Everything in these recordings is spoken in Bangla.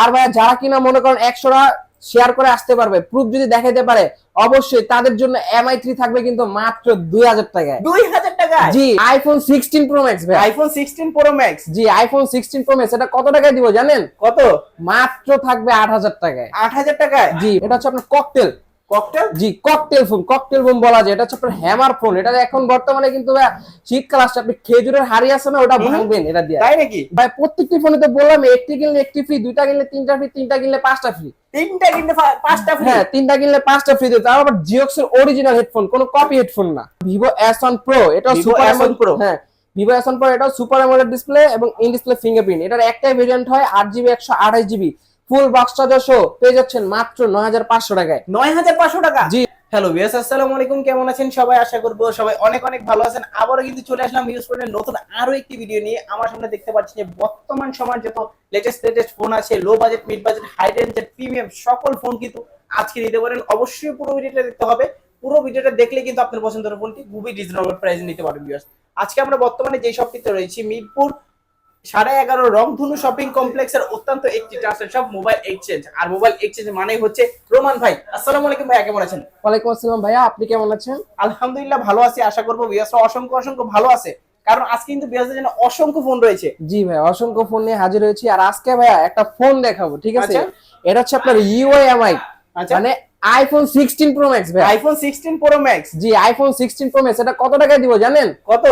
আর ভাই যারা কিনা মনে করেন একশোটা শেয়ার করে আসতে পারবে প্রুফ যদি দেখাইতে পারে অবশ্যই তাদের জন্য এম আই থ্রি থাকবে কিন্তু মাত্র দুই হাজার টাকায়। দুই হাজার টাকা জি আইফোন সিক্সটিন প্রো ম্যাক্স ভাই আইফোন সিক্সটিন প্রো ম্যাক্স জি আইফোন সিক্সটিন প্রো ম্যাক্স এটা কত টাকায় দিব জানেন? কত? মাত্র থাকবে আট হাজার টাকায়। আট হাজার টাকায়? জি এটা হচ্ছে আপনার ককটেল ককটেল জি ককটেল ফোন ককটেল ফোন বলা যায়। এটা হচ্ছে আপনার হ্যামার ফোন এটা এখন বর্তমানে কিন্তু শীতকাল আসছে। আপনি খেজুরের হাড়ি আছে না ওটা। ভাঙবেন এটা দিয়ে। তাই নাকি? ভাই প্রত্যেকটি ফোনে তো বললাম একটি কিনলে একটি ফ্রি দুইটা কিনলে তিনটা ফ্রি তিনটা কিনলে পাঁচটা ফ্রি তিনটা কিনতে পা- পাঁচটা ফ্রি হ্যাঁ তিনটা কিনলে পাঁচটা ফ্রি দিতে আবার জিওক্স এর অরিজিনাল হেডফোন কোনো কপি হেডফোন না। Vivo S pro Vivo super S1 Pro। হ্যাঁ ভিভো এস প্রো এটাও সুপার অ্যামোলেড ডিসপ্লে এবং ইন ডিসপ্লে ফিঙ্গারপ্রিন্ট এটার একটাই ভেরিয়েন্ট হয় আট জিবি একশো আঠাশ জিবি ফুল বক্স চার্জার সহ পেয়ে যাচ্ছেন মাত্র নয় হাজার পাঁচশো টাকায়। নয় হাজার পাঁচশো টাকা? জি। হ্যালো বিয়াস আসসালামু আলাইকুম কেমন আছেন? সবাই আশা করব সবাই অনেক অনেক ভালো আছেন। আবারও কিন্তু চলে আসলাম ইউজ করে নতুন আরও একটি ভিডিও নিয়ে। আমার সামনে দেখতে পাচ্ছি যে বর্তমান সময় যত লেটেস্ট লেটেস্ট ফোন আছে low budget mid budget high রেঞ্জের প্রিমিয়াম সকল ফোন কিন্তু আজকে নিতে পারেন। অবশ্যই পুরো ভিডিওটা দেখতে হবে। পুরো ভিডিওটা দেখলে কিন্তু আপনার পছন্দের ফোনটি খুবই রিজনেবল প্রাইসে নিতে পারবেন বিয়াস আজকে আমরা বর্তমানে যে শপটিতে রয়েছি মিরপুর সাড়ে এগারো রংধনু শপিং কমপ্লেক্সের অত্যন্ত একটি ট্রাস্টেড শপ মোবাইল এক্সচেঞ্জ আর মোবাইল এক্সচেঞ্জ মানে হচ্ছে রোমান ভাই। আসসালামু আলাইকুম ভাইয়া কেমন আছেন? ওয়ালাইকুম আসসালাম ভাইয়া আপনি কেমন আছেন? আলহামদুলিল্লাহ ভালো আছি আশা করব বিয়াসরা অসংখ্য অসংখ্য ভালো আছে। কারণ আজকে কিন্তু বিয়াসদের জন্য অসংখ্য ফোন রয়েছে। জি ভাই অসংখ্য ফোন নিয়ে হাজির হয়েছি। আর আজকে ভাইয়া একটা ফোন দেখাবো ঠিক আছে? আচ্ছা। এটা হচ্ছে আপনার ইউআইএমআই আচ্ছা। মানে আইফোন সিক্সটিন প্রো ম্যাক্স ভাই। আইফোন সিক্সটিন প্রো ম্যাক্স জি আইফোন সিক্সটিন প্রো ম্যাক্স এটা কত টাকায় দিব জানেন? কত?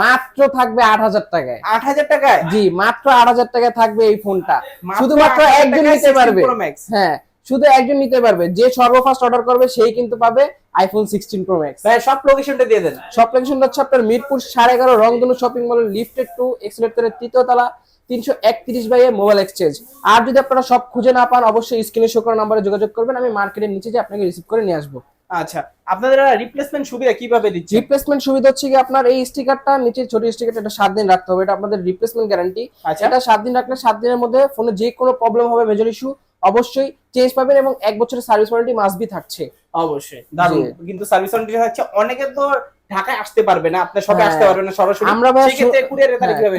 মাত্র থাকবে আট হাজার টাকায়। আট হাজার টাকায়? জি মাত্র আট হাজার টাকায় থাকবে এই ফোনটা। মাত্র শুধুমাত্র একজন নিতে পারবে। Pro Max। হ্যাঁ শুধু একজন নিতে পারবে। যে সর্বফার্স্ট অর্ডার করবে সেই কিন্তু পাবে আইফোন সিক্সটিন প্রো ম্যাক্স ভাই সব লোকেশনটা দিয়ে দেন। সব লোকেশনটা হচ্ছে আপনার মিরপুর সাড়ে এগারো রংধনু শপিং মলের লিফটেড টু এক্সিলেটরের তৃতীয় তলা। তিনশো একত্রিশ বাইয়ে মোবাইল এক্সচেঞ্জ। আর যদি আপনারা সব খুঁজে না পান অবশ্যই স্ক্রিনে শো করা নাম্বারে যোগাযোগ করবেন আমি মার্কেটের নিচে যে আপনাকে রিসিভ করে নিয়ে আসব। আচ্ছা আপনাদের রিপ্লেসমেন্ট সুবিধা কীভাবে দিচ্ছে রিপ্লেসমেন্ট সুবিধা হচ্ছে কি আপনার এই স্টিকারটা নিচে ছোট স্টিকারটা এটা সাত দিন রাখতে হবে এটা আপনাদের রিপ্লেসমেন্ট গ্যারান্টি আচ্ছা। এটা সাত দিন রাখলে সাত দিনের মধ্যে ফোনে যে কোনো প্রবলেম হবে মেজর ইস্যু অবশ্যই চেঞ্জ পাবেন এবং এক বছরের সার্ভিস ওয়ারেন্টি মাস্ট বি থাকছে। অবশ্যই দারুণ। কিন্তু সার্ভিস ওয়ারেন্টি হচ্ছে অনেকে তো ঢাকায় আসতে পারবে না আপনার হ্যাঁ। আসতে পারবে না সরাসরি। আমরা সেক্ষেত্রে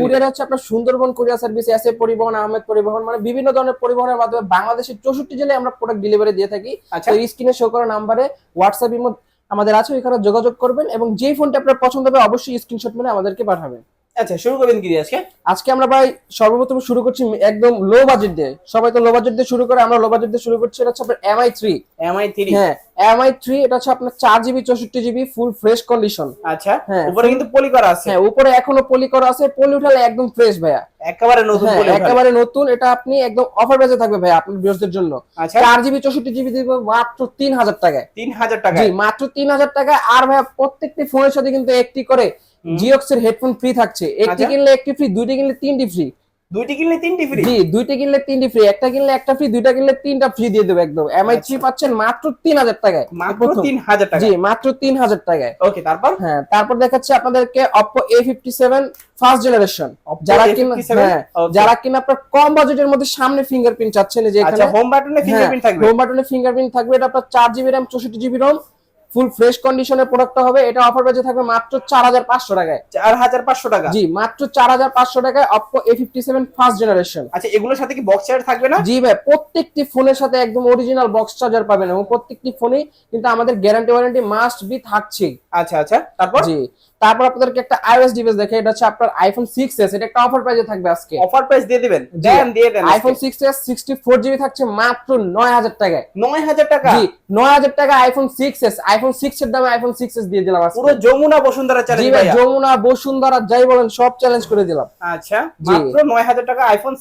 কুরিয়ারে হচ্ছে আপনার সুন্দরবন কুরিয়ার সার্ভিস আছে পরিবহন আহমেদ পরিবহন মানে বিভিন্ন ধরনের পরিবহনের মাধ্যমে বাংলাদেশের চৌষট্টি জেলায় আমরা প্রোডাক্ট ডেলিভারি দিয়ে থাকি। আচ্ছা। তো স্ক্রিনে শো করা নাম্বারে হোয়াটসঅ্যাপ মধ্যে আমাদের আছে ওইখানে যোগাযোগ করবেন এবং যে ফোনটা আপনার পছন্দ হবে অবশ্যই স্ক্রিনশট মেরে আমাদেরকে পাঠাবেন। আচ্ছা শুরু করবেন কি আজকে? আজকে আমরা ভাই সর্বপ্রথম শুরু করছি একদম লো বাজেট দিয়ে। সবাই তো লো বাজেট দিয়ে শুরু করে আমরা লো বাজেট দিয়ে শুরু করছি এটা হচ্ছে আপনার এমআই থ্রি এমআই থ্রি হ্যাঁ এমআই থ্রি এটা হচ্ছে আপনার চার জিবি চৌষট্টি জিবি ফুল ফ্রেশ কন্ডিশন আচ্ছা হ্যাঁ, উপরে কিন্তু পলি করা আছে। হ্যাঁ উপরে এখনও পলি করা আছে পলি উঠালে একদম ফ্রেশ ভাইয়া। একেবারে নতুন হ্যাঁ, একেবারে নতুন এটা আপনি একদম অফার বেজে থাকবে ভাই আপনার বিরোধীদের জন্য। আচ্ছা। চার জিবি চৌষট্টি জিবি দিব মাত্র তিন হাজার টাকায়। তিন হাজার টাকা জি মাত্র তিন হাজার টাকা আর ভাই প্রত্যেকটি ফোনের সাথে কিন্তু একটি করে। জিওক্স এর হেডফোন ফ্রি থাকছে। একটি আচ্ছা। কিনলে একটি ফ্রি দুইটি কিনলে তিনটি ফ্রি দুইটি কিনলে তিনটি ফ্রি জি দুইটি কিনলে তিনটি ফ্রি একটা কিনলে একটা ফ্রি দুইটা কিনলে তিনটা ফ্রি দিয়ে দেবো একদম। এমআই থ্রি আচ্ছা। পাচ্ছেন মাত্র তিন হাজার টাকায়। মাত্র। তিন হাজার টাকা জি মাত্র তিন হাজার টাকায়। ওকে তারপর? হ্যাঁ তারপর দেখাচ্ছি আপনাদেরকে Oppo A fifty seven first generation যারা কিনা হ্যাঁ যারা কিনা আপনার কম বাজেটের মধ্যে সামনে ফিঙ্গারপ্রিন্ট চাচ্ছেন যে আচ্ছা এখানে। হোম বাটনে ফিঙ্গারপ্রিন্ট থাকবে? হোম বাটনে ফিঙ্গারপ্রিন্ট থাকবে এটা আপনার চার জিবি র্যাম চৌষট্টি জিবি রম ফুল ফ্রেশ কন্ডিশনের প্রোডাক্টটা হবে এটা অফার বেজে থাকবে মাত্র চার হাজার পাঁচশো টাকায়। চার হাজার পাঁচশো টাকা? জি মাত্র চার হাজার পাঁচশো টাকায় Oppo A fifty seven first generation আচ্ছা এগুলোর সাথে কি বক্স চার্জ থাকবে না? জি ভাই প্রত্যেকটি ফোনের সাথে একদম অরিজিনাল বক্স চার্জার পাবেন এবং প্রত্যেকটি ফোনে কিন্তু আমাদের গ্যারান্টি ওয়ারেন্টি মাস্ট বি থাকছেই। আচ্ছা আচ্ছা তারপর? জি তারপর আপনাদেরকে একটা আইওএস ডিভাইস দেখে এটা হচ্ছে আপনার আইফোন সিক্স এস এটা একটা অফার প্রাইজে থাকবে আজকে। অফার প্রাইস দিয়ে দিবেন? দেন দিয়ে দেন iPhone six S sixty four GB থাকছে মাত্র নয় হাজার টাকায়। নয় হাজার টাকা? জি নয় হাজার টাকা আইফোন সিক্স এস আইফোন এর দামে আইফোন দিয়ে দিলাম পুরো যমুনা বসুন্ধরা চ্যালেঞ্জ ভাই যমুনা বসুন্ধরা যাই বলেন সব চ্যালেঞ্জ করে দিলাম। আচ্ছা মাত্র নয় হাজার টাকা আইফোন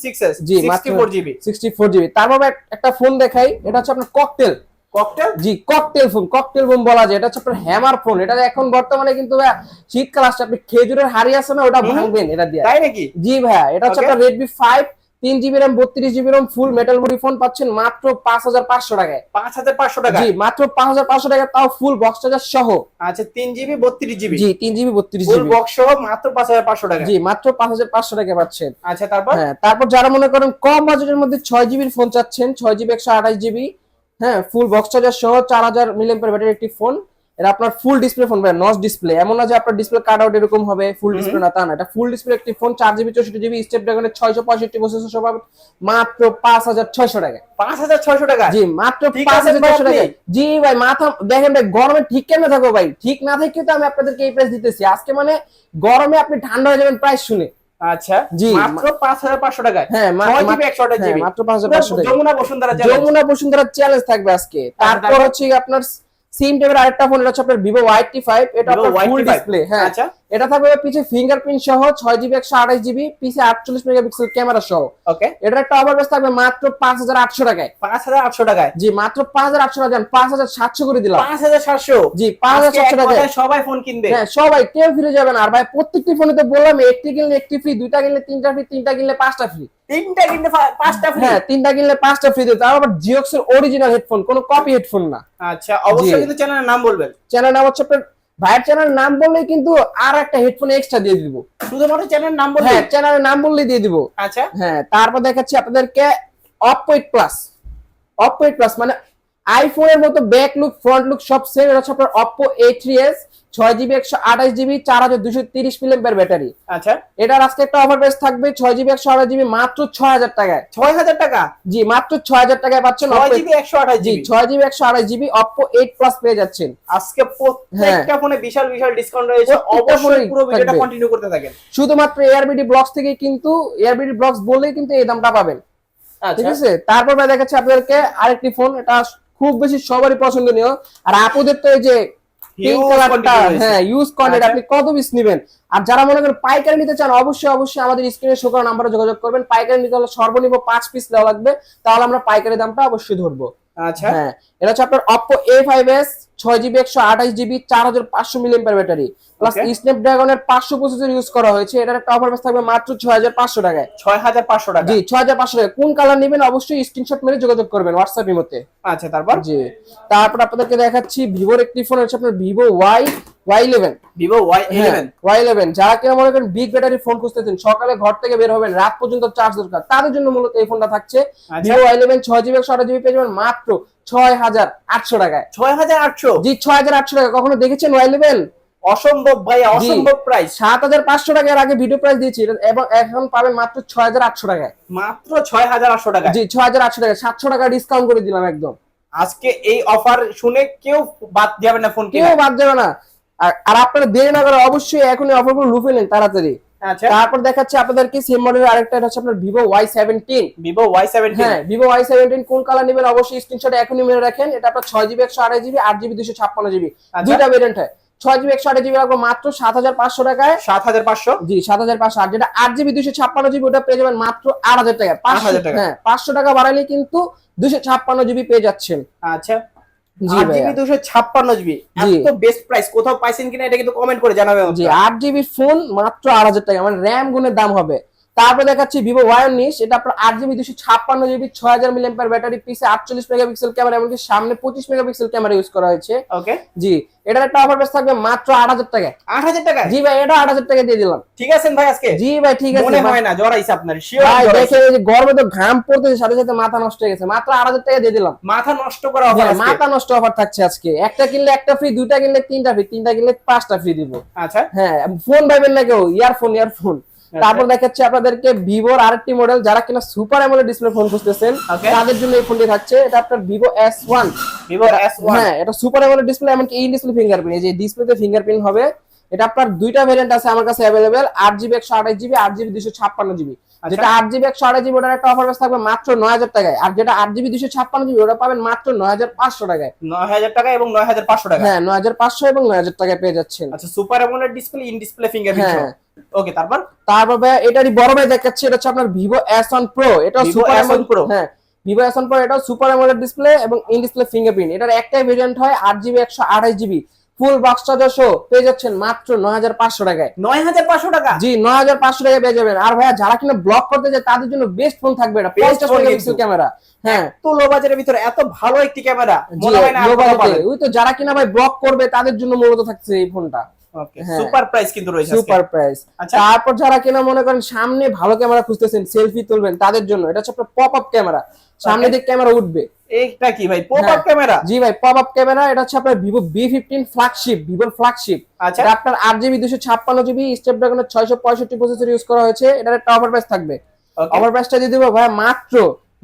তারপর একটা ফোন দেখাই এটা হচ্ছে আপনার ককটেল ককটেল জি ককটেল ফোন ককটেল ফোন বলা যায়। এটা হচ্ছে আপনার হ্যামার ফোন এটা এখন বর্তমানে কিন্তু ভাই শীতকাল আসছে আপনি খেজুরের হাড়ি আছে না ওটা ভাঙবেন এটা দিয়ে। তাই নাকি? জি ভাইয়া এটা হচ্ছে. আপনার রেডমি ফাইভ তিন জিবি র্যাম বত্রিশ GB RAM full metal body phone পাচ্ছেন মাত্র পাঁচ হাজার পাঁচশো টাকায়। পাঁচ হাজার পাঁচশো টাকা? জি মাত্র পাঁচ হাজার পাঁচশো টাকা তাও ফুল বক্স চার্জার সহ। আচ্ছা তিন জিবি বত্রিশ জিবি জি তিন জিবি বত্রিশ ফুল জিবি বক্স সহ মাত্র পাঁচ হাজার পাঁচশো টাকা? জি মাত্র পাঁচ হাজার পাঁচশো টাকা পাচ্ছেন। আচ্ছা তারপর? হ্যাঁ তারপর যারা মনে করেন কম বাজেটের মধ্যে ছয় জিবির ফোন চাচ্ছেন ছয় জিবি একশো আঠাশ জিবি হ্যাঁ ফুল বক্স চার্জার সহ চার হাজার মিলিয়ন ব্যাটারি একটি ফোন এটা আপনার ফুল ডিসপ্লে ফোন ভাই নচ ডিসপ্লে এমন না যে আপনার ডিসপ্লে কাট আউট এরকম হবে ফুল ডিসপ্লে না তা না। এটা ফুল ডিসপ্লে একটি ফোন চার জিবি চৌষট্টি জিবি স্টেপ ড্রাগনের ছয়শো পঁয়ষট্টি প্রসেসর সহ মাত্র পাঁচ হাজার ছয়শো টাকা। পাঁচ হাজার ছয়শো টাকা? জি মাত্র পাঁচ হাজার ছয়শো টাকা। জি ভাই মাথা দেখেন ভাই গরমে ঠিক কেমনে থাকব ভাই? ঠিক না থেকে তো আমি আপনাদেরকে এই প্রাইস দিতেছি। আজকে মানে গরমে আপনি ঠান্ডা হয়ে যাবেন প্রাইস শুনে। আচ্ছা জি, মাত্র পাঁচ হাজার পাঁচশো টাকায় হ্যাঁ হ্যাঁ, মাত্র পাঁচ হাজার পাঁচশো টাকা। যমুনা বসুন্ধরা চ্যালেঞ্জ যমুনা বসুন্ধরা চ্যালেঞ্জ থাকবে আজকে। তারপর তারপর? হচ্ছে আপনার সিম টেপের আরেকটা ফোন হচ্ছে আপনার ভিভো ওয়াই টি ফাইভ এটা আপনার ফুল ডিসপ্লে হ্যাঁ। আচ্ছা। এটা থাকবে পিছে ফিঙ্গারপ্রিন্ট সহ ছয় জিবি একশো আঠাশ জিবি পিছে আটচল্লিশ মেগাপিক্সেল ক্যামেরা সহ। ওকে এটার একটা অফার ওভার থাকবে মাত্র পাঁচ হাজার আটশো টাকায়। পাঁচ হাজার আটশো টাকায়? জি মাত্র পাঁচ হাজার আটশো টাকা পাঁচ হাজার সাতশো করে দিলাম। পাঁচ হাজার সাতশো? জি পাঁচ হাজার সাতশো টাকায়। সবাই ফোন কিনবে। হ্যাঁ সবাই কেউ ফিরে যাবেন আর ভাই প্রত্যেকটি ফোনে তো বললাম একটি কিনলে একটি ফ্রি দুইটা কিনলে তিনটা ফ্রি তিনটা কিনলে পাঁচটা ফ্রি তিনটা কিনলে পাঁচটা ফ্রি হ্যাঁ তিনটা কিনলে পাঁচটা ফ্রি দিতে আবার জিওক্সের অরিজিনাল হেডফোন কোনো কপি হেডফোন না। আচ্ছা অবশ্যই। কিন্তু চ্যানেলের নাম বলবেন। চ্যানেল নাম হচ্ছে আপনার ভাইয়ের চ্যানেল নাম বললেই কিন্তু আর একটা হেডফোন এক্সট্রা দিয়ে দিব। শুধুমাত্র চ্যানেলের নাম বলবেন? হ্যাঁ চ্যানেলের নাম বললেই দিয়ে দিব। আচ্ছা। হ্যাঁ তারপর দেখাচ্ছি আপনাদেরকে Oppo eight plus Oppo eight plus মানে আইফোনের মতো ব্যাক লুক ফ্রন্ট লুক সব সেম এটা হচ্ছে আপনার অপো এ থ্রি এস ছয় জিবি একশো আঠাশ জিবি চার হাজার দুশো তিরিশ মিলিয়ামের ব্যাটারি আচ্ছা। এটার আজকে একটা অফার প্রাইস থাকবে ছয় জিবি একশো আঠাশ জিবি মাত্র ছয় হাজার টাকায়। ছয় হাজার টাকা? জি মাত্র ছয় হাজার টাকায় পাচ্ছেন ছয় জিবি একশো আঠাশ জিবি ছয় জিবি একশো আঠাশ জিবি অপো এইট প্লাস পেয়ে যাচ্ছেন। আজকে প্রত্যেকটা ফোনে বিশাল বিশাল ডিসকাউন্ট রয়েছে। হ্যাঁ। অবশ্যই পুরো ভিডিওটা। কন্টিনিউ করতে থাকেন। শুধুমাত্র এয়ারবিডি ব্লগস থেকে কিন্তু এয়ারবিডি ব্লগস বললেই কিন্তু এই দামটা পাবেন। ঠিক আচ্ছা আছে? তারপর দেখাচ্ছি আপনাদেরকে আরেকটি ফোন এটা খুব বেশি সবারই পছন্দনীয়। আর আপুদের তো এই যে। হ্যাঁ ইউজ আচ্ছা। আপনি কত পিস নেবেন? আর যারা মনে করেন পাইকারি নিতে চান অবশ্যই অবশ্যই আমাদের স্ক্রিনে শো করা নাম্বারে যোগাযোগ করবেন। পাইকারি নিতে হলে সর্বনিম্ন পাঁচ পিস দেওয়া লাগবে। তাহলে আমরা পাইকারি দামটা অবশ্যই ধরবো। আচ্ছা। হ্যাঁ এটা হচ্ছে আপনার অপো এ ফাইভ এস ছয় জিবি একশো আঠাশ জিবি চার হাজার পাঁচশো মিলিয়ামের ব্যাটারি প্লাস. স্ন্যাপড্রাগনের পাঁচশো প্রসেসর ইউজ করা হয়েছে। এটার একটা অফার থাকবে মাত্র ছয় হাজার পাঁচশো টাকায়। ছয় হাজার পাঁচশো টাকা। জি ছয় হাজার পাঁচশো টাকা কোন কালার নেবেন অবশ্যই স্ক্রিনশট মেরে যোগাযোগ করবেন হোয়াটসঅ্যাপ মতে আচ্ছা তারপর? জি। তারপর আপনাদেরকে দেখাচ্ছি ভিভোর একটি ফোন হচ্ছে আপনার Vivo Y Y eleven Vivo Y eleven Y eleven যারা কিনা মনে করেন বিগ ব্যাটারি ফোন খুঁজতেছেন সকালে ঘর থেকে বের হবেন রাত পর্যন্ত চার্জ দরকার তাদের জন্য মূলত এই ফোনটা থাকছে। ভিভো ওয়াই ইলেভেন ছয় জিবি একশো আঠাশ জিবি পেয়ে যাবেন মাত্র ছয় হাজার আটশো টাকায়। ছয় হাজার আটশো? জি ছয় হাজার আটশো টাকা। কখনো দেখেছেন ওয়াই ইলেভেন অসম্ভব ভাই অসম্ভব প্রাইস সাত হাজার পাঁচশো টাকা এর আগে ভিডিও প্রাইস দিয়েছি। এবং এখন পাবেন মাত্র ছয় হাজার আটশো টাকায়। মাত্র ছয় হাজার আটশো টাকা জি ছয় হাজার আটশো টাকা সাতশো টাকা ডিসকাউন্ট করে দিলাম একদম। আজকে এই অফার শুনে কেউ বাদ যাবে না ফোন কেউ বাদ যাবে না। আর- আপনারা দেরি না করে অবশ্যই এখন অফারগুলো লুফে নেন তাড়াতাড়ি। তারপর দেখাচ্ছে আপনাদেরকে সেম মডেলের আরেকটা এটা হচ্ছে আপনার Vivo Y seventeen Vivo Y seventeen হ্যাঁ ভিভো ওয়াই সেভেন্টিন কোন কালার নেবেন অবশ্যই স্ক্রিনশট এখনই মেরে রাখেন। এটা আপনার ছয় জিবি একশো আড়াই জিবি আট জিবি দুশো ছাপ্পান্ন জিবি আচ্ছা। দুইটা ভেরিয়েন্ট হয়। ছয় জিবি একশো আড়াই জিবি রাখব মাত্র সাত হাজার পাঁচশো টাকায়। সাত হাজার পাঁচশো? জি সাত হাজার পাঁচশো। আর যেটা আট জিবি দুশো ছাপ্পান্ন জিবি ওটা পেয়ে যাবেন মাত্র আট হাজার টাকা। পাঁচশো 8,000 টাকা। হ্যাঁ পাঁচশো টাকা বাড়ালে কিন্তু দুশো ছাপ্পান্ন জিবি পেয়ে যাচ্ছেন। আচ্ছা। আট জিবি দুশো ছাপ্পান্ন জিবি। এত বেস্ট প্রাইস কোথাও পাইছেন কিনা এটা কিন্তু কমেন্ট করে জানাবেন জি আট জিবি ফোন মাত্র আট হাজার টাকা মানে র্যাম গুনের দাম হবে। তারপরে দেখাচ্ছি ভিভো ওয়াই উনিশ এটা আপনার আট জিবি দুশো ছাপ্পান্ন জিবি ছয় হাজার মিলিয়াম্পার ব্যাটারি পিসে আটচল্লিশ মেগাপিক্সেল ক্যামেরা এমনকি সামনে পঁচিশ মেগাপিক্সেল ক্যামেরা ইউজ করা হয়েছে। ওকে জি এটার একটা অফার প্রাইস থাকবে মাত্র আট হাজার টাকা। আট হাজার টাকা জি ভাই এটা আট হাজার টাকা দিয়ে দিলাম। ঠিক আছেন ভাই আজকে? জি ভাই ঠিক আছে মনে হয় না জড়াইছে আপনার শিওর ভাই দেখে এই যে গরমে তো ঘাম পড়তেছে সাথে সাথে মাথা নষ্ট হয়ে গেছে। মাত্র আট হাজার টাকা দিয়ে দিলাম। মাথা নষ্ট করা অফার মাথা নষ্ট অফার থাকছে আজকে। একটা কিনলে একটা ফ্রি দুইটা কিনলে তিনটা ফ্রি তিনটা কিনলে পাঁচটা ফ্রি দিব। আচ্ছা। হ্যাঁ ফোন পাইবেন না কেউ ইয়ারফোন ইয়ারফোন তারপর দেখাচ্ছে আপনাদেরকে ভিভোর আরেকটি মডেল যারা কিনা সুপার অ্যামোলেড ডিসপ্লে ফোন খুঁজতেছেন তাদের জন্য এই ফোনটি থাকছে। এটা আপনার Vivo S one Vivo S one হ্যাঁ এটা সুপার অ্যামোলেড ডিসপ্লে এমনকি এই ডিসপ্লে ফিঙ্গারপ্রিন্ট এই যে ডিসপ্লেতে ফিঙ্গারপ্রিন্ট হবে এটা আপনার দুইটা ভেরিয়েন্ট আছে আমার কাছে অ্যাভেলেবেল আট জিবি একশো আঠাশ জিবি আট জিবি দুশো ছাপ্পান্ন জিবি আচ্ছা। যেটা আট জিবি একশো আঠাশ জিবি ওটার একটা অফার থাকবে মাত্র নয় হাজার টাকায়। আর যেটা আট জিবি দুশো ছাপ্পান্ন জিবি ওটা পাবেন মাত্র নয় হাজার পাঁচশো টাকায়। নয় হাজার টাকা এবং নয় হাজার পাঁচশো টাকা। হ্যাঁ নয় হাজার পাঁচশো এবং নয় হাজার টাকায় পেয়ে যাচ্ছেন। আচ্ছা super AMOLED display in display fingerprint হ্যাঁ। ওকে তারপর? তারপর ভাই এটারই বড় ভাই দেখাচ্ছি এটা হচ্ছে আপনার ভিভো এস ওয়ান প্রো এটা সুপার S1 Pro। হ্যাঁ ভিভো এস ওয়ান প্রো এটাও সুপার অ্যামোলেড ডিসপ্লে এবং ইন ডিসপ্লে ফিঙ্গারপ্রিন্ট এটার একটাই ভেরিয়েন্ট হয় আট জিবি একশো আঠাশ জিবি ফুল বক্স চার্জার সহ পেয়ে যাচ্ছেন মাত্র নয় হাজার পাঁচশো টাকায়। নয় হাজার পাঁচশো টাকা? জি নয় হাজার পাঁচশো টাকায় পেয়ে যাবেন। আর ভাইয়া যারা কিনা ব্লক করতে যায় তাদের জন্য বেস্ট ফোন থাকবে এটা পঞ্চাশ মেগাপিক্সেল ক্যামেরা হ্যাঁ। তো লো বাজারের ভিতরে এত ভালো একটি ক্যামেরা। ওই তো যারা কিনা ভাই ব্লক করবে তাদের জন্য মূলত থাকছে এই ফোনটা। সুপার প্রাইস কিন্তু রয়েছে সুপার প্রাইস আচ্ছা। তারপর যারা কিনা মনে করেন সামনে ভালো ক্যামেরা খুঁজতেছেন সেলফি তুলবেন তাদের জন্য এটা হচ্ছে আপনার পপ আপ ক্যামেরা সামনে দিক ক্যামেরা উঠবে। এইটা কি ভাই? পপ আপ হ্যাঁ। ক্যামেরা জি ভাই পপ আপ ক্যামেরা এটা হচ্ছে আপনার ভিভো বি ফিফটিন ফ্ল্যাগশিপ ভিভোর ফ্ল্যাগশিপ আচ্ছা। আপনার আট জিবি দুশো ছাপ্পান্ন জিবি স্ন্যাপড্রাগনের ছয়শো পঁয়ষট্টি প্রসেসর ইউজ করা হয়েছে। এটার একটা অফার প্রাইস থাকবে। অফার প্রাইসটা দিয়ে দিবো ভাই মাত্র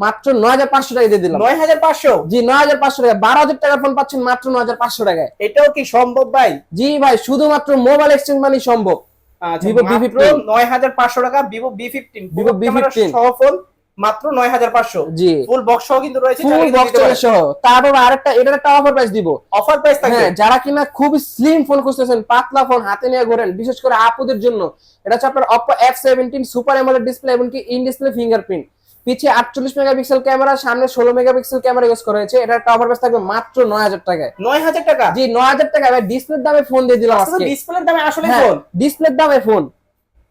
মাত্র নয় হাজার পাঁচশো টাকা দিয়ে দিলাম। নয় হাজার পাঁচশো? জি নয় হাজার পাঁচশো টাকা বারো হাজার টাকার ফোন পাচ্ছেন মাত্র নয় হাজার পাঁচশো টাকায়। এটাও কি সম্ভব ভাই? জি ভাই শুধুমাত্র মোবাইল এক্সচেঞ্জ মানে সম্ভব। Vivo মাত্র B15 নয় হাজার পাঁচশো টাকা Vivo B fifteen Vivo B15 সহ ফোন মাত্র নয় হাজার পাঁচশো। জি। ফুল বক্স সহ কিন্তু রয়েছে ফুল বক্স সহ। তারপর আরেকটা এটার একটা অফার প্রাইস দিব। অফার প্রাইস থাকবে? হ্যাঁ যারা কিনা খুব স্লিম ফোন খুঁজতেছেন পাতলা ফোন হাতে নিয়ে ঘোরেন বিশেষ করে আপুদের জন্য এটা হচ্ছে আপনার Oppo F seventeen super AMOLED display এমনকি ইন ডিসপ্লে ফিঙ্গারপ্রিন্ট পিছিয়ে আটচল্লিশ মেগাপিক্সেল ক্যামেরা সামনে ষোলো মেগাপিক্সেল ক্যামেরা ইউজ করা হয়েছে। এটা টাওয়ার প্রাইস থাকবে মাত্র নয় হাজার টাকায়। নয় হাজার টাকা? জি নয় হাজার টাকা ডিসপ্লের দামে ফোন দিয়ে দিলাম ডিসপ্লের দামে আসলে ফোন ডিসপ্লের দামে ফোন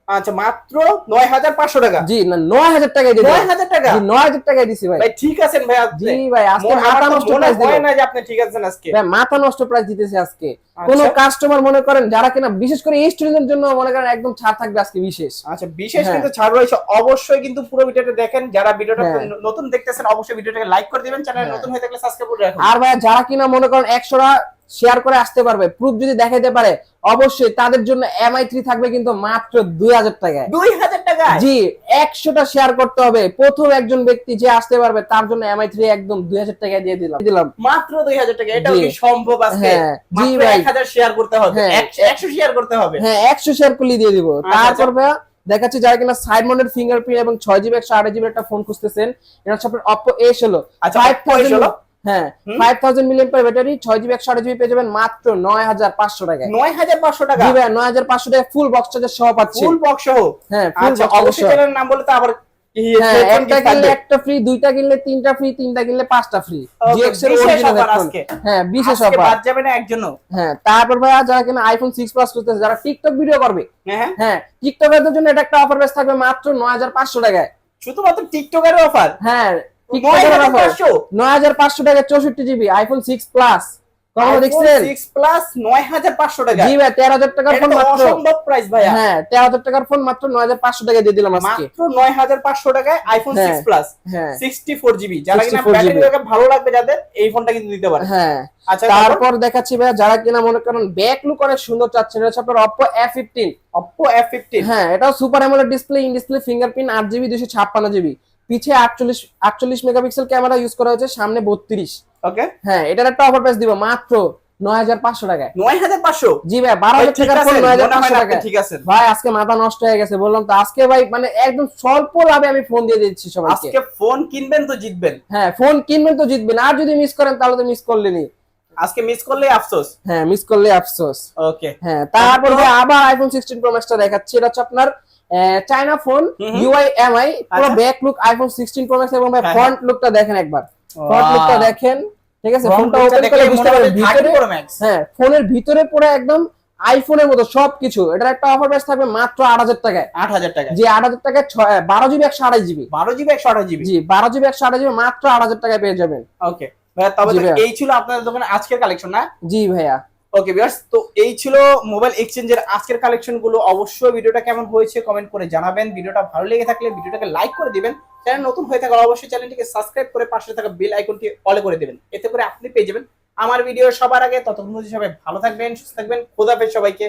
আচ্ছা মাত্র নয় হাজার পাঁচশো টাকা। জি না নয় হাজার টাকায় নয় হাজার টাকা? নয় হাজার টাকায় দিছি ভাই। ভাই ঠিক আছেন ভাই জি ভাই আজকে মাথা নষ্ট প্রাইস দিলাম না যে আপনি ঠিক আছেন আজকে। ভাই মাথা নষ্ট প্রাইস দিতেছে আজকে। কোন আচ্ছা। কাস্টমার মনে করেন যারা কিনা বিশেষ করে এই স্টুডেন্টের জন্য মনে করেন একদম ছাড় থাকবে আজকে বিশেষ। আচ্ছা বিশেষ হ্যাঁ। কিন্তু ছাড় রয়েছে। অবশ্যই কিন্তু পুরো ভিডিওটা দেখেন। যারা ভিডিওটা হ্যাঁ। নতুন দেখতেছেন অবশ্যই ভিডিওটাকে লাইক করে দিবেন। চ্যানেল হ্যাঁ। নতুন হয়ে থাকলে সাবস্ক্রাইব করে রাখুন। আর ভাই যারা কিনা মনে করেন একশোটা শেয়ার করে আসতে পারবে। প্রুফ যদি দেখাইতে পারে অবশ্যই তাদের জন্য এমআই থ্রি থাকবে কিন্তু মাত্র দুই হাজার টাকায়। দুই হাজার টাকা জি একশোটা শেয়ার করতে হবে। প্রথম একজন ব্যক্তি যে আসতে পারবে তার জন্য এমআই থ্রি একদম দুই হাজার টাকায় দিয়ে দিলাম। দিলাম। মাত্র দুই হাজার টাকা এটাও জি। কি সম্ভব আজকে? হ্যাঁ, জি ভাই। হাজার শেয়ার করতে হবে। হ্যাঁ। একশো- শেয়ার করতে হবে। হ্যাঁ একশো শেয়ার করলে দিয়ে দিব। আচ্ছা, তারপর ভাইয়া দেখাচ্ছি যারা কিনা সাইড মাউন্টেড ফিঙ্গারপ্রিন্ট এবং ছয় জিবি একশো আট জিবি একটা ফোন খুঁজতেছেন এটা হচ্ছে আপনার অপো এ ষোলো। আচ্ছা ফাইভ Oppo A16 থাউজেন্ড হ্যাঁ। Five thousand million per battery ছয় জিবি একশো আট জিবি পেয়ে যাবেন মাত্র নয় হাজার পাঁচশো টাকায়। নয় হাজার পাঁচশো টাকা? জি ভাই নয় হাজার পাঁচশো টাকা ফুল বক্স চার্জার সহ পাচ্ছি। ফুল বক্স সহ? হ্যাঁ আচ্ছা অবশ্যই। চ্যানেল নাম বলে তো আবার হ্যাঁ একটা কিনলে একটা ফ্রি দুইটা কিনলে তিনটা ফ্রি তিনটা কিনলে পাঁচটা ফ্রি জিএক্স এর। হ্যাঁ বিশেষ অফার বাদ যাবে না একজনও। হ্যাঁ তারপর ভাই যারা কিনা আইফোন প্লাস করতেছে যারা টিকটক ভিডিও করবে হ্যাঁ হ্যাঁ। টিকটকের জন্য এটা একটা অফার বেস থাকবে মাত্র নয় হাজার পাঁচশো টাকায়। শুধুমাত্র টিকটকের অফার হ্যাঁ টাকা জিবি আইফোন প্লাস কখনো দেখছেন টাকা। জি ভাই টাকার ফোন মাত্র। অসম্ভব প্রাইস ভাইয়া। হ্যাঁ তেরো হাজার টাকার ফোন মাত্র টাকা দিয়ে দিলাম আজকে। মাত্র টাকায় আইফোন প্লাস হ্যাঁ। সিক্সটি ফোর জিবি যারা কিনা ব্যাটারি ব্যাকআপ ভালো লাগবে যাদের এই ফোনটা কিন্তু দিতে পারে হ্যাঁ আচ্ছা তারপর? দেখাচ্ছি ভাই যারা কিনা মনে করেন ব্যাক লুক অনেক সুন্দর চাচ্ছেন এটা আপনার হ্যাঁ এটা super AMOLED display in display fingerprint আট জিবি দুশো ছাপ্পান্ন জিবি পিছে আটচল্লিশ আটচল্লিশ মেগাপিক্সেল ক্যামেরা ইউজ করা হয়েছে সামনে বত্রিশ। ওকে হ্যাঁ এটার একটা অফার প্রাইস দিব মাত্র নয় হাজার পাঁচশো টাকায়। নয় হাজার পাঁচশো? জি ভাই বারো হাজার টাকার ফোন নয় হাজার পাঁচশো না ঠিক আছেন। ভাই আজকে মাথা নষ্ট হয়ে গেছে বললাম তো আজকে ভাই মানে একদম স্বল্প লাভে আমি ফোন দিয়ে দিচ্ছি আজকে ফোন কিনবেন তো জিতবেন। হ্যাঁ ফোন কিনবেন তো জিতবেন আর যদি মিস করেন তাহলে তো মিস করলেনই। আজকে মিস করলে আফসোস। হ্যাঁ মিস করলে আফসোস। ওকে হ্যাঁ তারপর আবার আইফোন সিক্সটিন প্রো ম্যাক্সটা দেখাচ্ছি এটা হচ্ছে আপনার চায়না ফোন। ইউআই এমআই পুরো। Back look iPhone sixteen pro max এবং ভাই হ্যাঁ, ফ্রন্ট লুকটা দেখেন একবার। ফ্রন্ট লুকটা দেখেন ঠিক আছে? ফোনটা ওপেন করে বুঝতে পারবেন ভিতরে প্রো ম্যাক্স হ্যাঁ ফোনের ভিতরে পুরো একদম আইফোনের মতো সবকিছু। এটার একটা অফার প্রাইস থাকবে মাত্র আট হাজার টাকায়। আট হাজার টাকা যে আট হাজার টাকায় বারো জিবি একশো আড়াই জিবি বারো জিবি একশো আঠাশ জিবি জি বারো জিবি একশো আড়াই জিবি মাত্র আট হাজার টাকায় পেয়ে যাবেন। ওকে তবে জি। এই ছিল আপনাদের দোকানে আজকের কালেকশন না? জি ভাইয়া। ওকে ভিউয়ার্স তো এই ছিল মোবাইল এক্সচেঞ্জের আজকের কালেকশনগুলো। অবশ্যই ভিডিওটা কেমন হয়েছে কমেন্ট করে জানাবেন। ভিডিওটা ভালো লেগে থাকলে ভিডিওটাকে লাইক করে দিবেন। চ্যানেল নতুন হয়ে থাকলে অবশ্যই চ্যানেলটিকে সাবস্ক্রাইব করে পাশে থাকা বেল আইকনটি অলে করে দেবেন। এতে করে আপনি পেয়ে যাবেন আমার ভিডিও সবার আগে। ততক্ষণ সবাই ভালো থাকবেন, সুস্থ থাকবেন। খোদাফেজ সবাইকে।